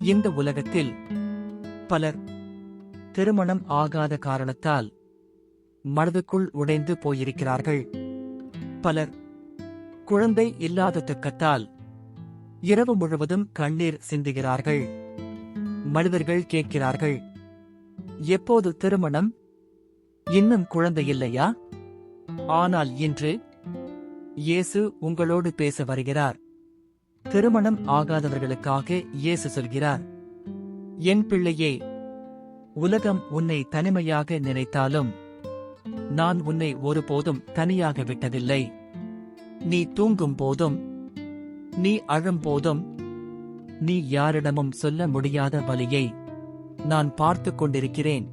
இந்த உலகத்தில் பலர் திருமணம் ஆகாத காரணத்தால் மனதுக்குள் உடைந்து போயிருக்கிறார்கள். பலர் குழந்தை இல்லாத துக்கத்தால் இரவு முழுவதும் கண்ணீர் சிந்துகிறார்கள். மனிதர்கள் கேட்கிறார்கள் எப்போது திருமணம்? இன்னும் குழந்தை இல்லையா? ஆனால் இன்று இயேசு உங்களோடு பேச வருகிறார். திருமணம் ஆகாதவர்களுக்காக இயேசு சொல்கிறார். என் பிள்ளையே உலகம் உன்னை தனிமையாக நினைத்தாலும் நான் உன்னை ஒருபோதும் தனியாக விட்டதில்லை. நீ தூங்கும் போதும் நீ அழும் போதும் நீ யாரிடமும் சொல்ல முடியாத வலியை நான் பார்த்து கொண்டிருக்கிறேன்.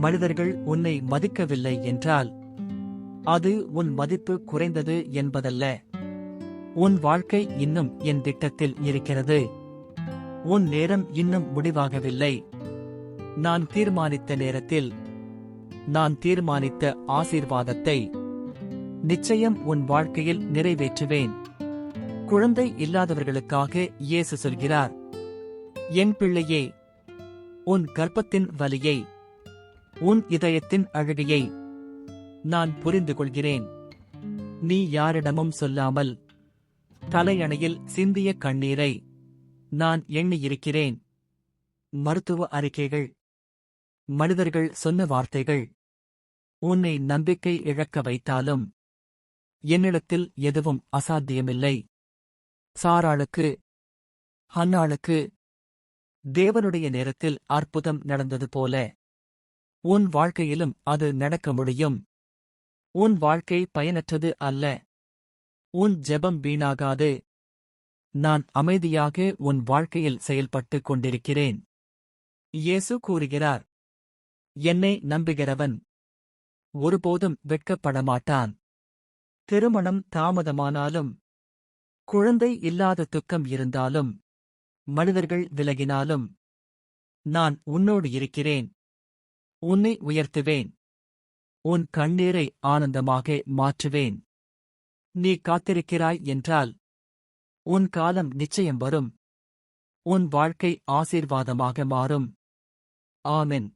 மனிதர்கள் உன்னை மதிக்கவில்லை என்றால் அது உன் மதிப்பு குறைந்தது என்பதல்ல. உன் வாழ்க்கை இன்னும் என் திட்டத்தில் இருக்கிறது. உன் நேரம் இன்னும் முடிவாகவில்லை. நான் தீர்மானித்த நேரத்தில் நான் தீர்மானித்த ஆசீர்வாதத்தை நிச்சயம் உன் வாழ்க்கையில் நிறைவேற்றுவேன். குழந்தை இல்லாதவர்களுக்காக இயேசு சொல்கிறார் என் பிள்ளையே உன் கர்ப்பத்தின் வலியை உன் இதயத்தின் அழுகையை நான் புரிந்து கொள்கிறேன் நீ யாரிடமும் சொல்லாமல் தலையணையில் சிந்திய கண்ணீரை நான் எண்ணியிருக்கிறேன். மருத்துவ அறிக்கைகள் மனிதர்கள் சொன்ன வார்த்தைகள் உன்னை நம்பிக்கை இழக்க வைத்தாலும் என்னிடத்தில் எதுவும் அசாத்தியமில்லை. சாராளுக்கு ஹன்னாளுக்கு தேவனுடைய நேரத்தில் அற்புதம் நடந்தது போல உன் வாழ்க்கையிலும் அது நடக்க முடியும். உன் வாழ்க்கை பயனற்றது அல்ல. உன் ஜெபம் வீணாகாது. நான் அமைதியாக உன் வாழ்க்கையில் செயல்பட்டுக் கொண்டிருக்கிறேன். இயேசு கூறுகிறார் என்னை நம்புகிறவன் ஒருபோதும் வெட்கப்படமாட்டான். திருமணம் தாமதமானாலும் குழந்தை இல்லாத துக்கம் இருந்தாலும் மனிதர்கள் விலகினாலும் நான் உன்னோடு இருக்கிறேன். உன்னை உயர்த்துவேன். உன் கண்ணீரை ஆனந்தமாக மாற்றுவேன். நீ காத்திருக்கிறாய் என்றால் உன் காலம் நிச்சயம் வரும். உன் வாழ்க்கை ஆசீர்வாதமாக மாறும். ஆமென்.